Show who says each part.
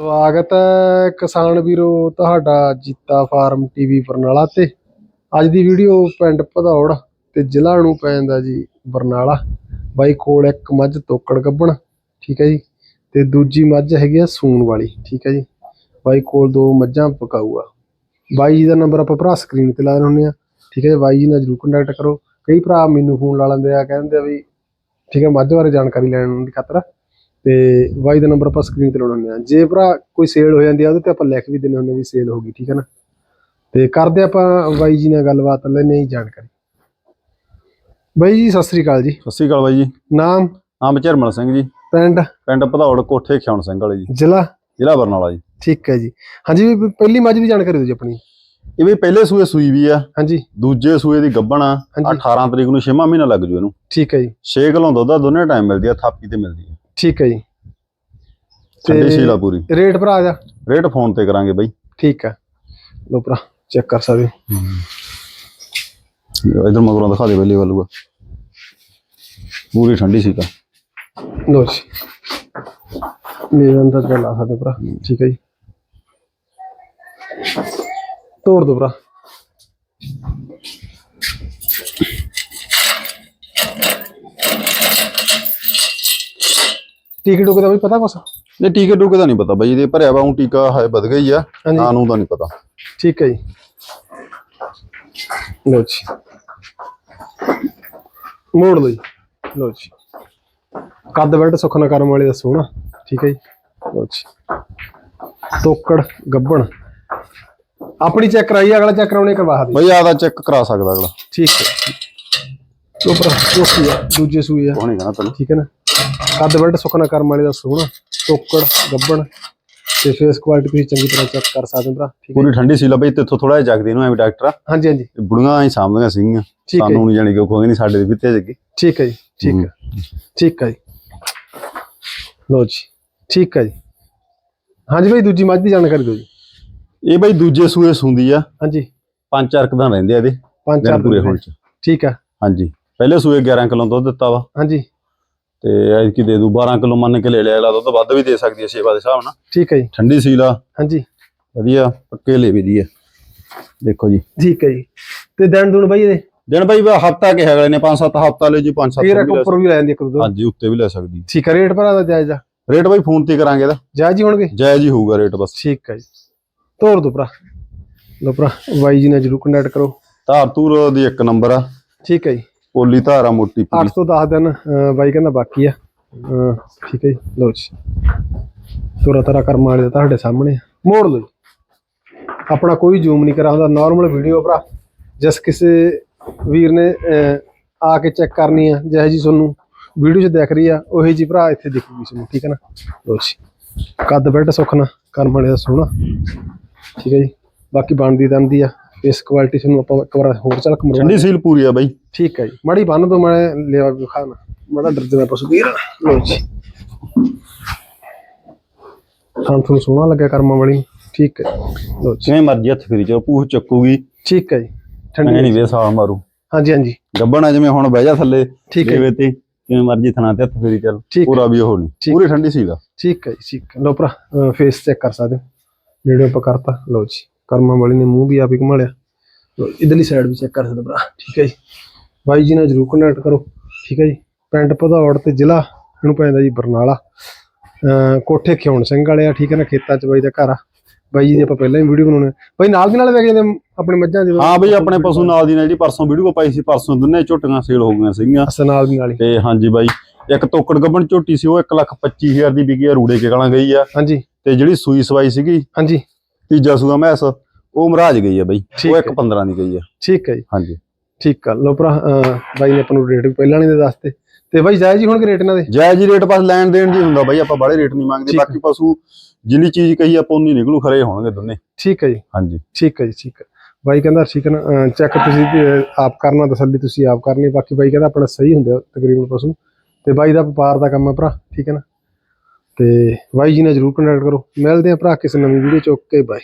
Speaker 1: ਸਵਾਗਤ ਹੈ ਕਿਸਾਨ ਵੀਰੋ ਤੁਹਾਡਾ ਜੀਤਾ ਫਾਰਮ ਟੀਵੀ ਬਰਨਾਲਾ ਤੇ। ਅੱਜ ਦੀ ਵੀਡੀਓ ਪਿੰਡ ਭਦੌੜ ਤੇ ਜ਼ਿਲ੍ਹਾ ਨੂੰ ਪੈਂਦਾ ਜੀ ਬਰਨਾਲਾ। ਬਾਈ ਕੋਲ ਇੱਕ ਮੱਝ ਤੋਕੜ ਗੱਬਣ, ਠੀਕ ਹੈ ਜੀ, ਤੇ ਦੂਜੀ ਮੱਝ ਹੈਗੀ ਆ ਸੂਣ ਵਾਲੀ, ਠੀਕ ਹੈ ਜੀ। ਬਾਈ ਕੋਲ ਦੋ ਮੱਝਾਂ ਪਕਾਊ ਬਾਈ ਜੀ ਦਾ ਨੰਬਰ ਆਪਾਂ ਭਰਾ ਸਕਰੀਨ ਤੇ ਲਾ ਰਹੇ ਹੁੰਦੇ ਆ ਠੀਕ ਹੈ ਜੀ। ਬਾਈ ਜੀ ਨਾਲ ਜਰੂਰ ਕੰਟੈਕਟ ਕਰੋ। ਕਈ ਭਰਾ ਮੈਨੂੰ ਫੋਨ ਲਾ ਲੈਂਦੇ ਆ, ਕਹਿੰਦੇ ਆ ਵੀ, ਠੀਕ ਹੈ, ਮੱਝ ਬਾਰੇ ਜਾਣਕਾਰੀ ਲੈਣ ਦੀ ਖਾਤਰ। ਤੇ ਬਾਈ ਦਾ ਨੰਬਰ ਆਪਾਂ ਸਕਰੀਨ ਤੇ ਲਾਉਣਾ ਹੁੰਦੇ ਆ ਜੇ ਭਰਾ ਕੋਈ ਸੇਲ ਹੋ ਜਾਂਦੀ ਆ ਉਹਦੇ ਤੇ ਆਪਾਂ ਲਿਖ ਵੀ ਦਿੰਦੇ ਹੁੰਦੇ ਵੀ ਸੇਲ ਹੋ ਗਈ ਠੀਕ ਹੈ ਨਾ? ਤੇ ਕਰਦੇ ਆਪਾਂ ਬਾਈ ਜੀ ਨਾਲ ਗੱਲਬਾਤ ਲੈਣੇ ਹੀ ਜਾਣਕਾਰੀ। ਬਾਈ ਜੀ ਸਤਿ ਸ੍ਰੀ ਅਕਾਲ ਜੀ।
Speaker 2: ਸਤਿ ਸ਼੍ਰੀ ਅਕਾਲ ਬਾਈ ਜੀ।
Speaker 1: ਨਾਮ?
Speaker 2: ਨਾਮ ਝਰਮਲ ਸਿੰਘ ਜੀ।
Speaker 1: ਪਿੰਡ?
Speaker 2: ਪਿੰਡ ਭਦੌੜ ਕੋਠੇ ਖਿਆਉਣ ਸਿੰਘ ਵਾਲੇ ਜੀ।
Speaker 1: ਜ਼ਿਲ੍ਹਾ?
Speaker 2: ਜ਼ਿਲ੍ਹਾ ਬਰਨਾਲਾ ਜੀ।
Speaker 1: ਠੀਕ ਹੈ ਜੀ। ਹਾਂਜੀ ਵੀ ਪਹਿਲੀ ਮੱਝ ਦੀ ਜਾਣਕਾਰੀ ਦਿਓ ਜੀ ਆਪਣੀ।
Speaker 2: ਇਹ ਵੀ ਪਹਿਲੇ ਸੂਏ ਸੂਈ ਵੀ ਆ।
Speaker 1: ਹਾਂਜੀ।
Speaker 2: ਦੂਜੇ ਸੂਏ ਦੀ ਗੱਭਣ ਆ।
Speaker 1: ਹਾਂਜੀ।
Speaker 2: 18 ਤਰੀਕ ਨੂੰ 6ਵਾਂ ਮਹੀਨਾ ਲੱਗ ਜੂ ਇਹਨੂੰ।
Speaker 1: ਠੀਕ ਹੈ ਜੀ।
Speaker 2: 6 ਕਿਲੋ ਦੁੱਧ ਆ ਦੋਨੇ ਟਾਈਮ ਮਿਲਦੀ ਆ ਥਾਪੀ ਤੇ ਮਿਲਦੀ ਆ।
Speaker 1: ਠੀਕ ਹੈ ਜੀ।
Speaker 2: ਠੰਡੀ ਸ਼ੀਲਾ ਪੂਰੀ।
Speaker 1: ਰੇਟ ਭਰਾ ਦਾ
Speaker 2: ਰੇਟ ਫੋਨ ਤੇ ਕਰਾਂਗੇ ਬਾਈ।
Speaker 1: ਠੀਕ ਹੈ। ਲੋ ਭਰਾ ਚੈੱਕ ਕਰ ਸਕਦੇ ਹੋ।
Speaker 2: ਇਧਰ ਮਗਰੋਂ ਦਿਖਾ ਦੇ ਪਹਿਲੀ ਵੱਲੂਗਾ ਪੂਰੀ ਠੰਡੀ ਸੀਗਾ
Speaker 1: ਲੋ ਜੀ। ਮੇਰੇ ਅੰਦਰ ਦਾ ਲਾ ਸਕਦੇ ਭਰਾ। ਠੀਕ ਹੈ ਜੀ। ਤੋੜ ਦੋ ਭਰਾ। ਟਿਕਟ ਟੁਕ ਦਾ ਵੀ ਪਤਾ ਕੁਛ?
Speaker 2: ਇਹ ਟੀਕੇ ਟੂਕੇ ਦਾ ਨਹੀਂ ਪਤਾ ਬਾਈ ਇਹਦੇ ਭਰਿਆ ਵਾ ਟੀਕਾ ਹੈ ਵਧ ਗਈ ਆ
Speaker 1: ਹਾਂਜੀ।
Speaker 2: ਨਾਂ ਨੂੰ ਦਾ ਨਹੀਂ ਪਤਾ।
Speaker 1: ਠੀਕ ਹੈ ਜੀ। ਲੋ ਜੀ। ਮੋੜ ਲਓ ਜੀ। ਲੋ ਜੀ। ਕੱਦ ਬੈਲਟ ਸੁਖਨਾ ਕਰਮ ਵਾਲੇ ਦਾ ਸੋਹਣਾ। ਠੀਕ ਹੈ ਜੀ। ਲੋ ਜੀ। ਤੋਕੜ ਗੱਬਣ। ਆਪਣੀ ਚੈੱਕ ਕਰਾਈ ਅਗਲਾ ਚੈੱਕ ਕਰਾਉਣੇ ਕਰਵਾ ਦੇ
Speaker 2: ਬਾਈ ਆਦਾ ਚੈੱਕ ਕਰਾ ਸਕਦਾ ਅਗਲਾ।
Speaker 1: ਠੀਕ ਹੈ ਭਰਾ ਚੋਕੀ ਆ ਦੂਜੇ ਸੂਈ ਆ।
Speaker 2: ਕੋਣੀ ਕਹਣਾ ਤੈਨੂੰ
Speaker 1: ਠੀਕ ਹੈ ਨਾ। ਕੱਦ ਬੈਲਟ ਸੁਖਨਾ ਕਰਮ ਵਾਲੇ ਦਾ ਸੋਹਣਾ ਤੋਕੜ ਗੱਬਣ ਤੇ ਫੇਸ ਕੁਆਲਿਟੀ ਤੁਸੀਂ ਚੰਗੀ ਤਰ੍ਹਾਂ ਚੈੱਕ ਕਰ ਸਕਦੇ ਹੋ ਭਰਾ ਠੀਕ ਹੈ।
Speaker 2: ਪੂਰੀ ਠੰਡੀ ਸੀਲਾ ਬਾਈ ਤੇਥੋਂ ਥੋੜਾ ਜਿਹਾ ਜਗਦੀ ਨੂੰ ਐਵੇਂ ਡਾਕਟਰ ਆ।
Speaker 1: ਹਾਂਜੀ ਹਾਂਜੀ।
Speaker 2: ਇਹ ਬੁੜੀਆਂ ਹੀ ਸਾਂਭਦੀਆਂ ਸੀਗੀਆਂ
Speaker 1: ਠੀਕ ਹੈ
Speaker 2: ਸਾਨੂੰ ਨਹੀਂ ਜਾਣੀ ਕਿ ਕੋਈ ਨਹੀਂ ਸਾਡੇ ਦੇ ਵਿੱਤੇ ਜੱਗੀ।
Speaker 1: ਠੀਕ ਹੈ ਜੀ ਠੀਕ ਹੈ। ਠੀਕ ਹੈ ਜੀ। ਲੋ ਜੀ ਠੀਕ ਹੈ ਜੀ। ਹਾਂਜੀ ਭਾਈ ਦੂਜੀ ਮੱਝ ਦੀ ਜਾਣਕਾਰੀ ਦਿਓ ਜੀ।
Speaker 2: ਇਹ ਬਾਈ ਦੂਜੇ ਸੂਏ ਸੁੰਦੀ ਆ।
Speaker 1: ਹਾਂਜੀ।
Speaker 2: ਪੰਜ ਚਾਰ ਕੁ ਦਿਨ ਰਹਿੰਦੇ ਆ ਇਹਦੇ
Speaker 1: ਪੰਜ ਚਾਰ
Speaker 2: ਦਿਨ ਪੂਰੇ ਹੋਣ ਚ।
Speaker 1: ਠੀਕ ਹੈ।
Speaker 2: ਹਾਂਜੀ। ਪਹਿਲੇ ਸੂਏ 11 ਕਿਲੋ ਦੁੱਧ ਦਿੱਤਾ ਵਾ।
Speaker 1: ਹਾਂਜੀ।
Speaker 2: ਤੇ ਐਤਕੀ ਦੇ ਦੂ 12 ਕਿਲੋ ਮੰਨ ਕੇ ਲੈ ਲਿਆ ਅਗਲਾ ਦੁੱਧ ਵੱਧ ਵੀ ਦੇ ਸਕਦੀ ਹੈ ਸੇਵਾ ਦੇ ਹਿਸਾਬ ਨਾਲ।
Speaker 1: ਠੀਕ ਹੈ ਜੀ।
Speaker 2: ਠੰਡੀ ਸੀਲਾ
Speaker 1: ਹਾਂਜੀ।
Speaker 2: ਵਧੀਆ ਪੱਕੇ ਲੇਵੇ ਦੀ ਆ ਦੇਖੋ ਜੀ।
Speaker 1: ਠੀਕ ਹੈ ਜੀ। ਤੇ ਦਿਨ ਦੁਣ ਬਾਈ ਇਹਦੇ?
Speaker 2: ਦਿਨ ਬਾਈ ਹਫਤਾ ਕਿਹਾ ਅਗਲੇ ਨੇ ਪੰਜ ਸੱਤ ਹਫਤਾ ਲੈ ਜੀ ਪੰਜ ਸੱਤ
Speaker 1: ਫੇਰ
Speaker 2: ਵੀ
Speaker 1: ਇੱਕ
Speaker 2: ਲੈ
Speaker 1: ਉੱਪਰ ਵੀ ਲੈ ਜਾਂਦੀ ਇੱਕ ਦੋ।
Speaker 2: ਹਾਂਜੀ ਉੱਤੇ ਵੀ ਲੈ ਸਕਦੀ।
Speaker 1: ਠੀਕ ਹੈ ਰੇਟ ਭਰਾ ਦਾ ਜਾਇਜ਼ ਆ?
Speaker 2: ਰੇਟ ਬਾਈ ਫੋਨ ਤੇ ਕਰਾਂਗੇ ਇਹਦਾ।
Speaker 1: ਜਾਇਜ਼ ਹੀ ਹੋਣਗੇ?
Speaker 2: ਜਾਇਜ਼ ਹੀ ਹੋਊਗਾ ਰੇਟ ਬਸ।
Speaker 1: ਠੀਕ ਹੈ ਜੀ। ਤੋਰ ਦੋ ਭਰਾ। ਲੋ ਭਰਾ ਬਾਈ ਜੀ ਨਾਲ ਜਰੂਰ ਕੰਟੈਕਟ ਕਰੋ।
Speaker 2: ਧਾਰ ਧੂਰ ਦੀ ਇੱਕ ਨੰਬਰ ਆ।
Speaker 1: ਠੀਕ ਹੈ ਜੀ।
Speaker 2: ਪੋਲੀ ਧਾਰ ਮੋਟੀ ਪੂਰੀ।
Speaker 1: ਤੋਂ 10 ਦਿਨ ਅਹ, ਬਾਈ ਕਹਿੰਦਾ ਬਾਕੀ ਆ। ਅਹ, ਠੀਕ ਹੈ ਜੀ ਲੋ ਜੀ। ਤੋਰਾ ਤਰਾ ਕਰਮ ਵਾਲੇ ਦਾ ਤੁਹਾਡੇ ਸਾਹਮਣੇ ਆ। ਮੋੜ ਲਓ ਜੀ। ਆਪਣਾ ਕੋਈ ਜ਼ੂਮ ਨਹੀਂ ਕਰਾ ਹੁੰਦਾ ਨਾਰਮਲ ਵੀਡੀਓ ਭਰਾ। ਜਿਸ ਕਿਸੇ ਵੀਰ ਨੇ ਅਹ, ਆ ਕੇ ਚੈੱਕ ਕਰਨੀ ਆ ਜਿਹੋ ਜੀ ਤੁਹਾਨੂੰ ਵੀਡੀਓ 'ਚ ਦਿਖ ਰਹੀ ਆ ਉਹੀ ਜੀ ਭਰਾ ਇੱਥੇ ਦਿਖੂਗੀ ਤੁਹਾਨੂੰ ਠੀਕ ਹੈ ਨਾ? ਲੋ ਜੀ। ਕੱਦ ਬੈੱਡ ਸੁਖਣਾ ਕਰਮ ਵਾਲੇ ਦਾ ਸੋਹਣਾ। ਠੀਕ ਹੈ ਜੀ। ਬਾਕੀ ਬਣਦੀ ਦੰਦੀ ਆ। ਇਸ ਕੁਆਲਿਟੀ ਤੁਹਾਨੂੰ ਆਪਾਂ ਇੱਕ ਵਾਰ ਹੋਰ ਝਲਕ ਮਰਵਾ
Speaker 2: ਠੰਡੀ ਸੀਲ ਪੂਰੀ ਆ ਬਾਈ।
Speaker 1: ਠੀਕ ਹੈ ਜੀ। ਮੜੀ ਬੰਨ ਦੋ ਮੈਂ ਲਿਆ ਵੀ ਖਾਣਾ ਮੜਾ ਡਰਦੇ ਮੈਂ ਪਸ਼ੂ ਵੀਰ। ਲੋ ਜੀ। ਹਾਂ ਤੁਹਾਨੂੰ ਸੋਹਣਾ ਲੱਗਿਆ ਕਰਮਾਂ ਵਾਲੀ। ਠੀਕ ਹੈ ਲੋ ਜੀ।
Speaker 2: ਜਿਵੇਂ ਮਰਜ਼ੀ ਹੱਥ ਫੇਰੀ ਚਲੋ ਪੂਛ ਚੱਕੂਗੀ।
Speaker 1: ਠੀਕ ਹੈ ਜੀ। ਠੰਡੀ
Speaker 2: ਨਹੀਂ ਵੇ ਸਾਲ ਮਾਰੂ।
Speaker 1: ਹਾਂਜੀ ਹਾਂਜੀ।
Speaker 2: ਗੱਬਣ ਜਿਵੇਂ ਹੁਣ ਬਹਿ ਜਾ ਥੱਲੇ
Speaker 1: ਠੀਕ ਹੈ
Speaker 2: ਤੇ। ਜਿਵੇਂ ਮਰਜ਼ੀ ਥਣਾ ਤੇ ਹੱਥ ਫੇਰੀ ਚੱਲ। ਪੂਰਾ ਵੀ ਉਹ ਨਹੀਂ। ਪੂਰੀ ਠੰਡੀ ਸੀਗਾ
Speaker 1: ਠੀਕ ਹੈ ਜੀ ਠੀਕ ਲੋ ਭਰਾ ਫੇਸ ਚੈੱਕ ਕਰ ਸਕਦੇ ਜਿਹੜੇ ਆਪਾਂ ਕਰਤਾ। ਲੋ ਜੀ। ਕਰਮਾਂ ਵਾਲੀ ਨੇ ਮੂੰਹ ਵੀ ਆਪ ਹੀ ਘੁਮਾ ਲਿਆ ਲੋ ਇਧਰਲੀ ਸਾਈਡ ਵੀ ਚੈੱਕ ਕਰ ਸਕਦੇ ਭਰਾ। ਠੀਕ ਹੈ ਜੀ। ਬਾਈ ਜੀ ਨਾਲ ਜਰੂਰ ਕੰਟੈਕਟ ਕਰੋ। ਠੀਕ ਹੈ ਜੀ। ਪਿੰਡ ਭਦੌੜ ਤੇ ਜ਼ਿਲ੍ਹਾ ਇਹਨੂੰ ਪੈਂਦਾ ਜੀ ਬਰਨਾਲਾ। ਅਹ ਕੋਠੇ ਖਿਉਣ ਸਿੰਘ ਵਾਲੇ ਆ ਠੀਕ ਹੈ ਨਾ ਖੇਤਾਂ 'ਚ ਬਾਈ ਦਾ ਘਰ ਆ। ਬਾਈ ਜੀ ਦੀ ਆਪਾਂ ਪਹਿਲਾਂ ਹੀ ਵੀਡੀਓ ਬਣਾਉਣੇ ਬਾਈ ਨਾਲ ਦੀ ਨਾਲ ਵੇਖ ਜਾਂਦੇ ਆਪਣੇ ਮੱਝਾਂ ਦੇ।
Speaker 2: ਹਾਂ ਬਈ ਆਪਣੇ ਪਸ਼ੂ ਨਾਲ ਦੀ ਨਾਲ ਜਿਹੜੀ ਪਰਸੋਂ ਵੀਡੀਓ ਪਾਈ ਸੀ ਪਰਸੋਂ ਦੋਨੇ ਝੋਟੀਆਂ ਸੇਲ ਹੋ ਗਈਆਂ ਸੀਗੀਆਂ।
Speaker 1: ਅਸਾਂ ਨਾਲ ਦੀ ਨਾਲ ਹੀ।
Speaker 2: ਤੇ ਹਾਂਜੀ ਬਾਈ ਇੱਕ ਤੋਕੜ ਗੱਬਣ ਝੋਟੀ ਸੀ ਉਹ 125000 ਦੀ ਵਿਕੀ ਆ ਰੂੜੇ ਕੇ ਗਾਲਾਂ ਗਈ ਆ।
Speaker 1: ਹਾਂਜੀ।
Speaker 2: ਤੇ ਜਿਹੜੀ ਸੂਈ ਸਵਾਈ ਸੀਗੀ
Speaker 1: ਹਾਂਜੀ।
Speaker 2: ਤੀਜਾ ਸੂਆ ਮੈਸ ਉਹ ਮਹਾਰਾਜ ਗਈ ਆ ਬਾਈ।
Speaker 1: ਠੀਕ
Speaker 2: ਉਹ
Speaker 1: ਹੈ।
Speaker 2: 115 ਦੀ ਗਈ ਆ।
Speaker 1: ਠੀਕ ਹੈ ਜੀ।
Speaker 2: ਹਾਂਜੀ।
Speaker 1: ਠੀਕ ਆ ਲੋ ਭਰਾ ਅਹ ਬਾਈ ਨੇ ਆਪਾਂ ਨੂੰ ਰੇਟ ਵੀ ਪਹਿਲਾਂ ਨਹੀਂ ਦੇ ਦੱਸਤੇ। ਤੇ ਬਾਈ ਜਾਇਜ਼ ਹੀ ਹੋਣਗੇ ਰੇਟ ਇਹਨਾਂ ਦੇ?
Speaker 2: ਜਾਇਜ਼ ਹੀ ਰੇਟ ਬਸ ਲੈਣ ਦੇਣ ਜੀ ਹੁੰਦਾ ਬਾਈ ਆਪਾਂ ਬਾਹਲੇ ਰੇਟ ਨਹੀਂ ਮੰਗਦੇ।
Speaker 1: ਠੀਕ ਹੈ।
Speaker 2: ਬਾਕੀ ਪਸ਼ੂ ਜਿੰਨੀ ਚੀਜ਼ ਕਹੀ ਆਪਾਂ ਉਨੀ ਨਿਕਲੂ ਖਰੇ ਹੋਣਗੇ ਦੋਨੇ।
Speaker 1: ਠੀਕ ਹੈ ਜੀ।
Speaker 2: ਹਾਂਜੀ।
Speaker 1: ਠੀਕ ਹੈ ਜੀ ਠੀਕ ਹੈ। ਬਾਈ ਕਹਿੰਦਾ ਠੀਕ ਹੈ ਨਾ ਚੈੱਕ ਤੁਸੀਂ ਅਹ, ਆਪ ਕਰਨਾ ਤਸੱਲੀ ਤੁਸੀਂ ਆਪ ਕਰਨੀ। ਬਾਕੀ ਬਾਈ ਕਹਿੰਦਾ ਆਪਣਾ ਸਹੀ ਹੁੰਦਾ ਤਕਰੀਬਨ ਪਸ਼ੂ। ਤੇ ਬਾਈ ਦਾ ਵਪਾਰ ਦਾ ਕੰਮ ਹੈ ਭਰਾ ਠੀਕ ਹੈ ਨਾ? ਤੇ ਬਾਈ ਜੀ ਨਾਲ ਜਰੂਰ ਕੰਟੈਕਟ ਕਰੋ। ਮਿਲਦੇ ਆ ਭਰਾ ਕਿਸੇ ਨਵੀਂ ਵੀਡੀਓ ਚ ਓਕੇ ਬਾਏ